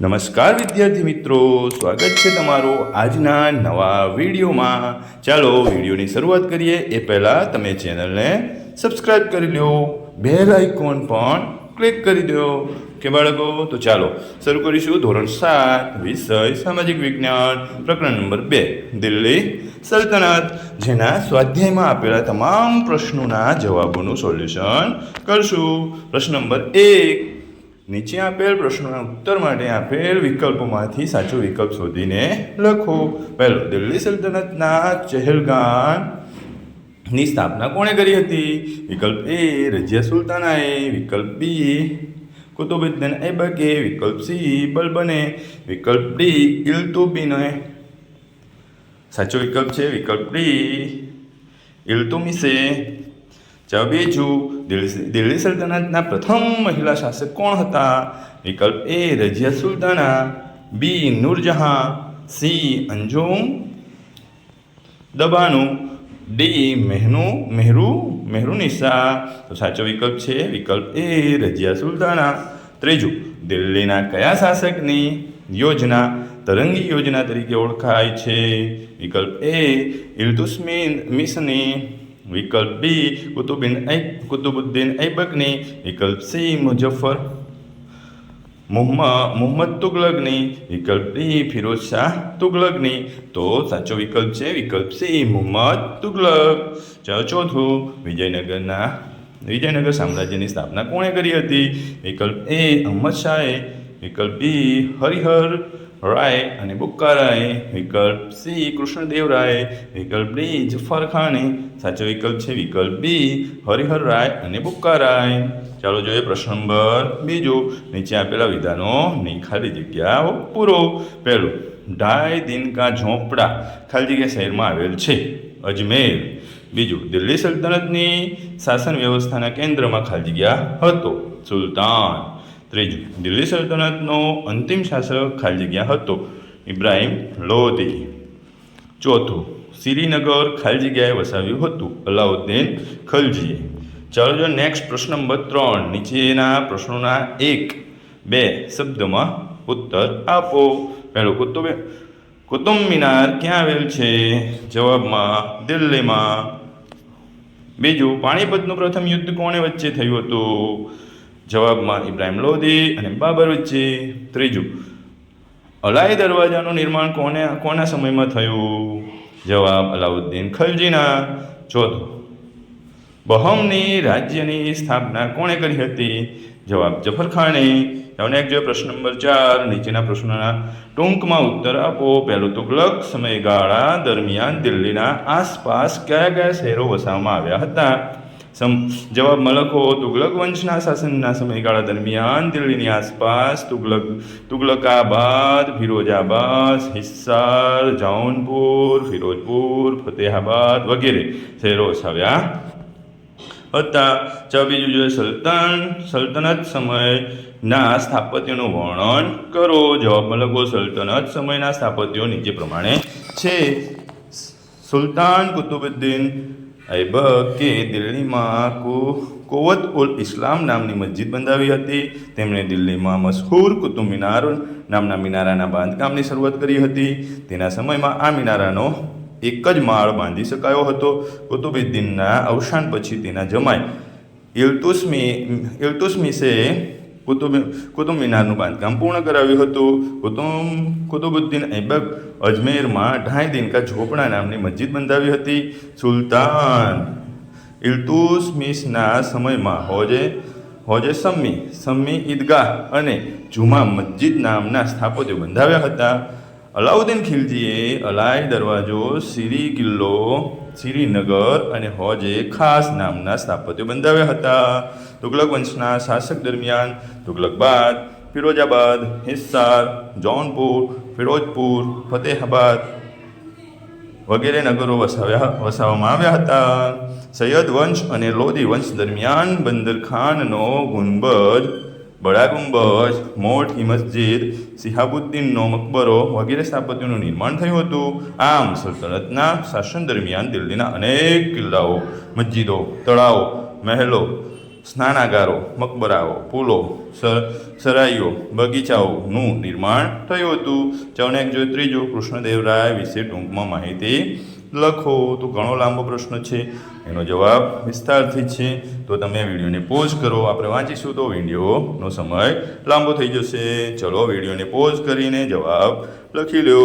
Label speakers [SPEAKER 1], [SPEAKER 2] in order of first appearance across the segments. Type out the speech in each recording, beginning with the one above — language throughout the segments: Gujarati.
[SPEAKER 1] નમસ્કાર વિદ્યાર્થી મિત્રો, સ્વાગત છે તમારું આજના નવા વિડીયોમાં. ચાલો વિડીયોની શરૂઆત કરીએ. એ પહેલાં તમે ચેનલને સબસ્ક્રાઇબ કરી લો બેલ આઇકોન પણ ક્લિક કરી દો. કે બાળકો, તો ચાલો શરૂ કરીશું. ધોરણ સાત, વિષય સામાજિક વિજ્ઞાન, પ્રકરણ નંબર બે, દિલ્હી સલ્તનત, જેના સ્વાધ્યાયમાં આપેલા તમામ પ્રશ્નોના જવાબોનું સોલ્યુશન કરશું. પ્રશ્ન નંબર એક નીચે આપેલ પ્રશ્નોના ઉત્તર માટે આપેલ વિકલ્પોમાંથી સાચો વિકલ્પ શોધીને લખો. પહેલો, દિલ્હી સલ્તનતના ચહેલગાનની સ્થાપના કોણે કરી હતી? વિકલ્પ એ રજિયા સુલતાનાએ. વિકલ્પ બી, કુતુબુદ્દીન એબકે વિકલ્પ સી, બલબને. વિકલ્પ ડી, ઇલતુબીને. સાચો વિકલ્પ છે વિકલ્પ ડી ઇલ્તુમિસે ચાલો બીજું દિલ્હી દિલ્હી સલ્તનતના પ્રથમ મહિલા શાસક કોણ હતા? વિકલ્પ A Razia Sultana, B, Nur Jahan, C, Anjum દબાનું D, મહેનુ, મહેરુ મહેરુનિસા તો સાચો વિકલ્પ છે, વિકલ્પ એ રજિયા સુલતાના. ત્રીજું, દિલ્હીના કયા શાસકની યોજના, તરંગી યોજના તરીકે ઓળખાય છે? વિકલ્પ એ, ઇલ્તુસ્મિન મિસની વિકલ્પ બી કુતુબિન કુતુબુદ્દીન ઐબકની, વિકલ્પ સી, મુઝફ્ફર મોહમ્મદ મોહમ્મદ તુગલકની, વિકલ્પ ડી, ફિરોઝ શાહ તુગલકની. તો સાચો વિકલ્પ છે, વિકલ્પ સી, મુહમ્મદ તુગલક. ચાલો ચોથું, વિજયનગરના, વિજયનગર સામ્રાજ્યની સ્થાપના કોણે કરી હતી? વિકલ્પ એ, અહમદ શાહે વિકલ્પ બી હરિહર, રાય અને બુક્કારાય. વિકલ્પ સી કૃષ્ણદેવરાય. વિકલ્પ ડી જફર ખાને સાચો વિકલ્પ છે વિકલ્પ બી હરિહર, રાય અને બુક્કારાય. ચાલો જોઈએ પ્રશ્ન નંબર બીજો. નીચે આપેલા વિધાનો ની ખાલી જગ્યાઓ પૂરો. પહેલું ઢાઈ દિન કા ઝોપડા ખાલી જગ્યા શહેરમાં આવેલ છે. અજમેર. બીજું, દિલ્હી સલ્તનતની શાસન વ્યવસ્થાના કેન્દ્રમાં ખાલી જગ્યા હતો. સુલતાન. ત્રીજું, દિલ્હી સલ્તનતનો અંતિમ શાસક ખાલી જગ્યા હતો, ઇબ્રાહિમ લોધી ચોથું, શ્રીનગર ખાલી જગ્યાએ વસાવ્યું હતું, અલાઉદ્દીન ખલજીએ. ચાલો જો નેક્સ્ટ પ્રશ્ન નંબર ત્રણ, નીચેના પ્રશ્નોના એક, બે શબ્દમાં ઉત્તર આપો. પહેલો કુતુબ કુતુબ મિનાર ક્યાં આવેલ છે? જવાબમાં દિલ્હીમાં. બીજું, પાણીપતનું પ્રથમ યુદ્ધ કોણે વચ્ચે થયું હતું? જવાબમાં ઇબ્રાહિમ લોધી અને બાબર વચ્ચે ત્રીજું. અલાઈ દરવાજાનું નિર્માણ કોને, કોના સમયમાં થયું? જવાબ અલાઉદ્દીન ખલજીના. ચોથું. બહમની રાજ્યની સ્થાપના કોણે કરી હતી? જવાબ જફર તમને હવે જો પ્રશ્ન નંબર ચાર. નીચેના પ્રશ્નોના ટૂંકમાં ઉત્તર આપો. પહેલું તુગલક સમયગાળા દરમિયાન દિલ્હીના આસપાસ કયા કયા શહેરો વસાવવામાં આવ્યા હતા? સમ જવાબમાં લખો તુગલક વંશના શાસનના સમયગાળા દરમિયાન દિલ્હીની આસપાસ તુગલક, તુગલકાબાદ, ફિરોજાબાદ, હિસ્સાર, જૌનપુર, ફિરોજપુર, ફતેહાબાદ વગેરે શહેરો વસાવ્યા. હતા. ચાલો બીજું જોઈએ સલ્તન, સલ્તનત સમયના સ્થાપત્યનું વર્ણન કરો. જવાબમાં લખો સલ્તનત સમયના સ્થાપત્યો નીચે પ્રમાણે છે. સુલતાન કુતુબુદ્દીન ઐબકે દિલ્હીમાં કુ, કોવત ઉલ ઇસ્લામ નામની મસ્જિદ બંધાવી હતી. તેમણે દિલ્હીમાં મશહૂર કુતુબ મિનાર નામના મિનારાના બાંધકામની શરૂઆત કરી હતી. તેના સમયમાં આ મિનારાનો એક જ માળ બાંધી શકાયો હતો. કુતુબુદ્દીનના અવસાન પછી તેના જમાય ઇલ્તુસમી, ઇલ્તુસ્મિસે કુતુબ કુતુબ મિનારનું બાંધકામ પૂર્ણ કરાવ્યું હતું. કુતુબ કુતુબુદ્દીન ઐબક અજમેરમાં ઢાઈ દિનકા ઝોપડા નામની મસ્જિદ બંધાવી હતી. સુલતાન ઇલ્તુસમિસના સમયમાં હોજે હોજે સમ્મી સમ્મી ઈદગાહ અને જુમા મસ્જિદ નામના સ્થાપત્યો બંધાવ્યા હતા. અલાઉદ્દીન ખિલજીએ અલાય દરવાજો સિરી કિલ્લો શ્રીનગર અને હોજે ખાસ નામના સ્થાપત્યો બંધાવ્યા હતા. તુગલક વંશના શાસક દરમિયાન તુગલકબાદ ફિરોજાબાદ, હિસ્સાર, જૌનપુર, ફિરોજપુર, ફતેહાબાદ વગેરે નગરો વસાવ્યા, વસાવવામાં આવ્યા હતા. સૈયદ વંશ અને લોધી વંશ દરમિયાન બંદરખાનનો ગુંબજ બડા ગુંબજ મોટી મસ્જિદ સિહાબુદ્દીનનો મકબરો વગેરે સ્થાપત્યોનું નિર્માણ થયું હતું. આમ સલ્તનતના શાસન દરમિયાન દિલ્હીના અનેક કિલ્લાઓ, મસ્જિદો, તળાવો, મહેલો સ્નાનાગારો, મકબરાઓ પુલો સરાઈઓ બગીચાઓનું નિર્માણ થયું હતું. ચૌને એક જોઈ ત્રીજું કૃષ્ણદેવરાય વિશે ટૂંકમાં માહિતી લખો. તો ઘણો લાંબો પ્રશ્ન છે. એનો જવાબ વિસ્તારથી છે. તો તમે વિડીયોને પોઝ કરો. આપણે વાંચીશું તો વિડીયોનો સમય લાંબો થઈ જશે. ચલો વિડીયોને પોઝ કરીને જવાબ લખી લો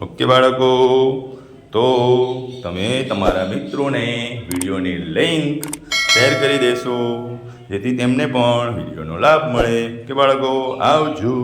[SPEAKER 1] ઓકે બાળકો. તો તમે તમારા મિત્રોને વિડીયોની લિંક શેર કરી દેશો, જેથી તેમને પણ વિડીયોનો લાભ મળે. કે બાળકો, આવજો.